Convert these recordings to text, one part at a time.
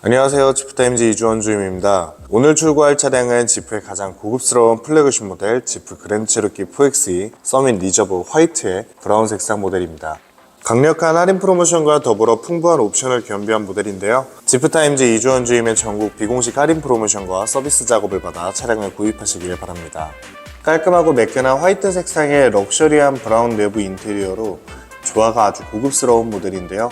안녕하세요. 지프타임즈 이주원 주임입니다. 오늘 출고할 차량은 지프의 가장 고급스러운 플래그십 모델 지프 그랜드 체로키 4XE 서밋 리저브 화이트의 브라운 색상 모델입니다. 강력한 할인 프로모션과 더불어 풍부한 옵션을 겸비한 모델인데요. 지프타임즈 이주원 주임의 전국 비공식 할인 프로모션과 서비스 작업을 받아 차량을 구입하시길 바랍니다. 깔끔하고 매끈한 화이트 색상의 럭셔리한 브라운 내부 인테리어로 조화가 아주 고급스러운 모델인데요.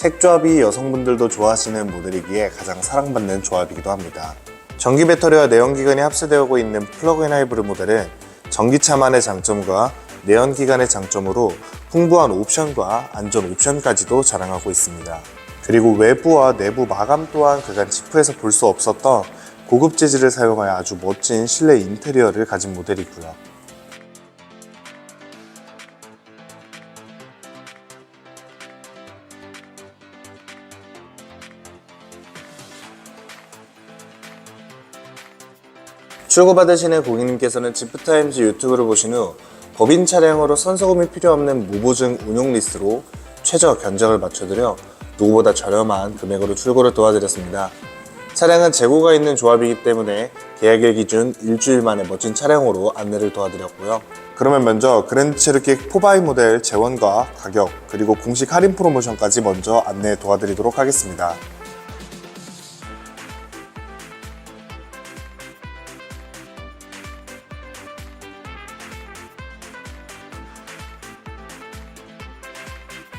색조합이 여성분들도 좋아하시는 모델이기에 가장 사랑받는 조합이기도 합니다. 전기 배터리와 내연기관이 합세되고 있는 플러그인 하이브리드 모델은 전기차만의 장점과 내연기관의 장점으로 풍부한 옵션과 안전 옵션까지도 자랑하고 있습니다. 그리고 외부와 내부 마감 또한 그간 지프에서 볼 수 없었던 고급 재질을 사용하여 아주 멋진 실내 인테리어를 가진 모델이고요. 출고받으시는 고객님께서는 지프타임즈 유튜브를 보신 후 법인 차량으로 선서금이 필요 없는 무보증 운용 리스로 최저 견적을 맞춰드려 누구보다 저렴한 금액으로 출고를 도와드렸습니다. 차량은 재고가 있는 조합이기 때문에 계약일 기준 일주일 만에 멋진 차량으로 안내를 도와드렸고요. 그러면 먼저 그랜드 체르키 4바이 모델 재원과 가격 그리고 공식 할인 프로모션까지 먼저 안내 도와드리도록 하겠습니다.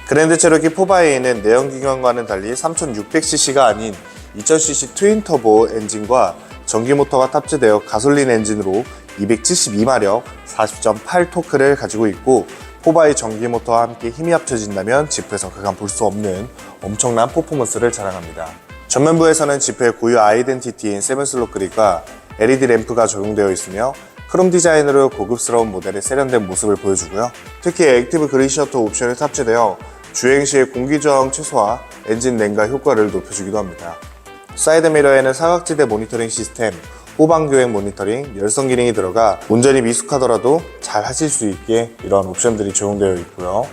그랜드 체로키 4바이에는 내연기관과는 달리 3600cc가 아닌 2000cc 트윈 터보 엔진과 전기 모터가 탑재되어 가솔린 엔진으로 272마력 40.8 토크를 가지고 있고 4바이 전기 모터와 함께 힘이 합쳐진다면 지프에서 그간 볼 수 없는 엄청난 퍼포먼스를 자랑합니다. 전면부에서는 지프의 고유 아이덴티티인 세븐슬롯 그립과 LED 램프가 적용되어 있으며 크롬 디자인으로 고급스러운 모델의 세련된 모습을 보여주고요. 특히 액티브 그린 셔터 옵션이 탑재되어 주행 시의 공기 저항 최소화, 엔진 냉각 효과를 높여주기도 합니다. 사이드 미러에는 사각지대 모니터링 시스템, 후방 교행 모니터링, 열선 기능이 들어가 운전이 미숙하더라도 잘 하실 수 있게 이러한 옵션들이 적용되어 있고요.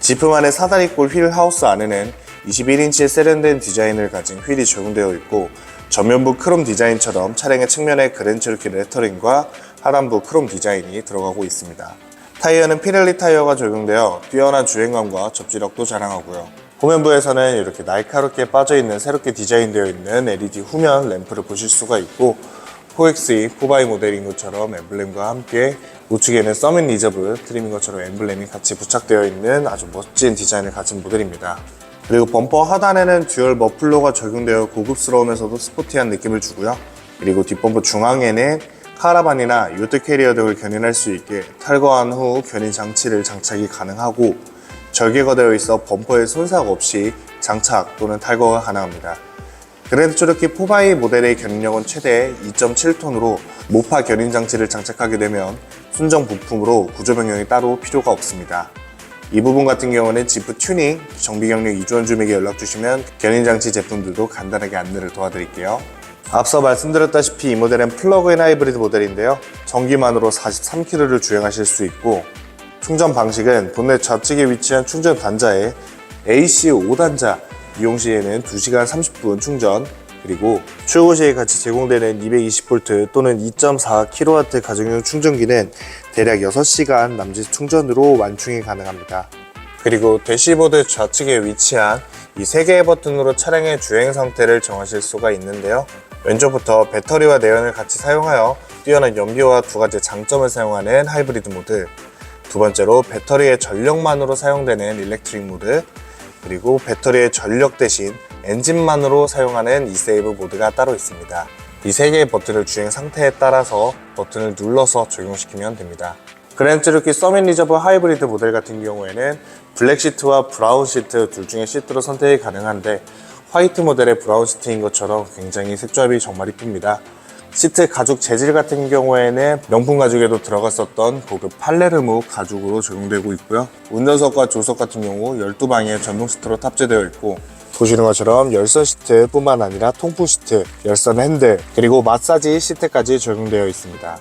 지프만의 사다리꼴 휠 하우스 안에는 21인치의 세련된 디자인을 가진 휠이 적용되어 있고 전면부 크롬 디자인처럼 차량의 측면에 그랜처르키 레터링과 하단부 크롬 디자인이 들어가고 있습니다. 타이어는 피렐리 타이어가 적용되어 뛰어난 주행감과 접지력도 자랑하고요. 후면부에서는 이렇게 날카롭게 빠져있는 새롭게 디자인되어 있는 LED 후면 램프를 보실 수가 있고 4XE 4바이 모델인 것처럼 엠블렘과 함께 우측에는 서밋 리저브 트림인 것처럼 엠블렘이 같이 부착되어 있는 아주 멋진 디자인을 가진 모델입니다. 그리고 범퍼 하단에는 듀얼 머플러가 적용되어 고급스러우면서도 스포티한 느낌을 주고요. 그리고 뒷범퍼 중앙에는 카라반이나 요트 캐리어 등을 견인할 수 있게 탈거한 후 견인 장치를 장착이 가능하고 절개가 되어 있어 범퍼에 손상 없이 장착 또는 탈거가 가능합니다. 그랜드 초르키 4바이 모델의 견인력은 최대 2.7톤으로 모파 견인 장치를 장착하게 되면 순정 부품으로 구조 변경이 따로 필요가 없습니다. 이 부분 같은 경우는 지프 튜닝, 정비 경력 이주원 주에게 연락 주시면 견인 장치 제품들도 간단하게 안내를 도와드릴게요. 앞서 말씀드렸다시피 이 모델은 플러그인 하이브리드 모델인데요. 전기만으로 43km를 주행하실 수 있고 충전 방식은 본넷 좌측에 위치한 충전 단자에 AC 5단자 이용 시에는 2시간 30분 충전 그리고 출고 시에 같이 제공되는 220V 또는 2.4kW 가정용 충전기는 대략 6시간 남짓 충전으로 완충이 가능합니다. 그리고 대시보드 좌측에 위치한 이 3개의 버튼으로 차량의 주행 상태를 정하실 수가 있는데요. 왼쪽부터 배터리와 내연을 같이 사용하여 뛰어난 연비와 두 가지 장점을 사용하는 하이브리드 모드 두 번째로 배터리의 전력만으로 사용되는 일렉트릭 모드 그리고 배터리의 전력 대신 엔진만으로 사용하는 이세이브 모드가 따로 있습니다. 이 세 개의 버튼을 주행 상태에 따라서 버튼을 눌러서 적용시키면 됩니다. 그랜드루키 서밋 리저브 하이브리드 모델 같은 경우에는 블랙 시트와 브라운 시트 둘 중에 시트로 선택이 가능한데 화이트 모델의 브라운 시트인 것처럼 굉장히 색조합이 정말 이쁩니다. 시트 가죽 재질 같은 경우에는 명품 가죽에도 들어갔었던 고급 팔레르무 가죽으로 적용되고 있고요. 운전석과 조석 같은 경우 12방의 전동 시트로 탑재되어 있고 보시는 것처럼 열선 시트 뿐만 아니라 통풍 시트, 열선 핸들, 그리고 마사지 시트까지 적용되어 있습니다.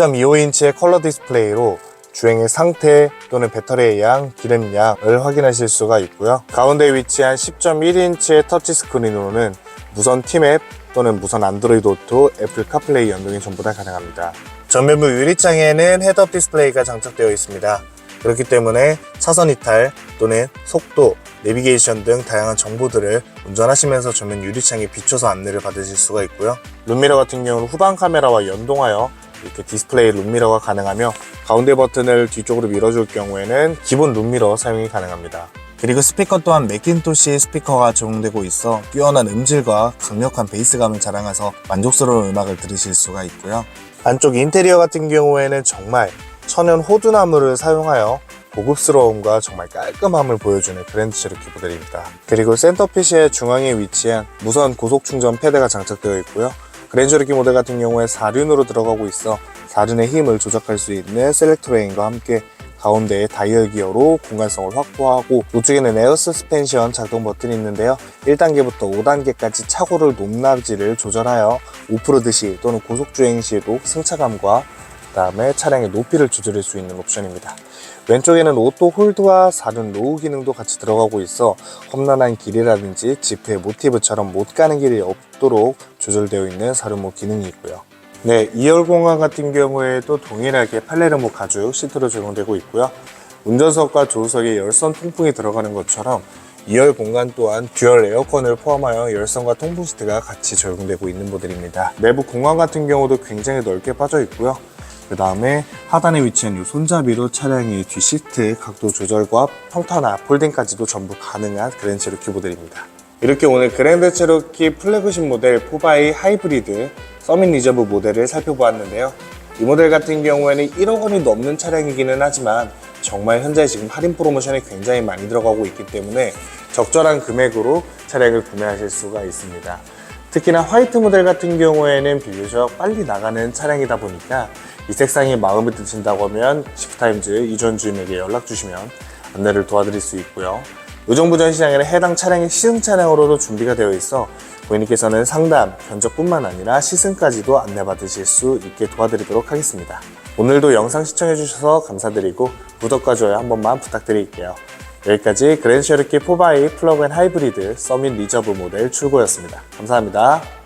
10.25인치의 컬러 디스플레이로 주행의 상태 또는 배터리의 양, 기름량을 확인하실 수가 있고요. 가운데 위치한 10.1인치의 터치 스크린으로는 무선 티맵 또는 무선 안드로이드 오토, 애플 카플레이 연동이 전부 다 가능합니다. 전면부 유리창에는 헤드업 디스플레이가 장착되어 있습니다. 그렇기 때문에 차선 이탈 또는 속도, 내비게이션 등 다양한 정보들을 운전하시면서 전면 유리창에 비춰서 안내를 받으실 수가 있고요. 룸미러 같은 경우는 후방 카메라와 연동하여 이렇게 디스플레이 룸미러가 가능하며 가운데 버튼을 뒤쪽으로 밀어줄 경우에는 기본 룸미러 사용이 가능합니다. 그리고 스피커 또한 맥킨토시 스피커가 적용되고 있어 뛰어난 음질과 강력한 베이스감을 자랑해서 만족스러운 음악을 들으실 수가 있고요. 안쪽 인테리어 같은 경우에는 정말 천연 호두나무를 사용하여 고급스러움과 정말 깔끔함을 보여주는 그랜드 체로키 모델입니다. 그리고 센터핏의 중앙에 위치한 무선 고속 충전 패드가 장착되어 있고요. 체로키 모델 같은 경우에 4륜으로 들어가고 있어 4륜의 힘을 조작할 수 있는 셀렉트 레인과 함께 가운데에 다이얼 기어로 공간성을 확보하고 우측에는 에어 서스펜션 작동 버튼이 있는데요. 1단계부터 5단계까지 차고를 높낮이를 조절하여 오프로드 시 또는 고속주행 시에도 승차감과 그 다음에 차량의 높이를 조절할 수 있는 옵션입니다. 왼쪽에는 오토 홀드와 4륜 로우 기능도 같이 들어가고 있어 험난한 길이라든지 지프의 모티브처럼 못 가는 길이 없도록 조절되어 있는 4륜모 기능이 있고요. 네, 2열 공간 같은 경우에도 동일하게 팔레르모 가죽 시트로 적용되고 있고요. 운전석과 조수석에 열선 통풍이 들어가는 것처럼 2열 공간 또한 듀얼 에어컨을 포함하여 열선과 통풍 시트가 같이 적용되고 있는 모델입니다. 내부 공간 같은 경우도 굉장히 넓게 빠져 있고요. 그 다음에 하단에 위치한 이 손잡이로 차량의 뒤 시트 각도 조절과 평탄화, 폴딩까지도 전부 가능한 그랜드 체로키 모델입니다. 이렇게 오늘 그랜드 체로키 플래그십 모델 4바이 하이브리드 서밋 리저브 모델을 살펴보았는데요. 이 모델 같은 경우에는 1억 원이 넘는 차량이기는 하지만 정말 현재 지금 할인 프로모션이 굉장히 많이 들어가고 있기 때문에 적절한 금액으로 차량을 구매하실 수가 있습니다. 특히나 화이트 모델 같은 경우에는 비교적 빨리 나가는 차량이다 보니까 이 색상이 마음에 드신다고 하면 시프타임즈 이전 주인에게 연락 주시면 안내를 도와드릴 수 있고요. 의정부 전 시장에는 해당 차량이 시승 차량으로도 준비가 되어 있어 고객님께서는 상담, 견적뿐만 아니라 시승까지도 안내받으실 수 있게 도와드리도록 하겠습니다. 오늘도 영상 시청해주셔서 감사드리고 구독과 좋아요 한 번만 부탁드릴게요. 여기까지 그랜드 쉐르키 4바이 플러그인 하이브리드 서밋 리저브 모델 출고였습니다. 감사합니다.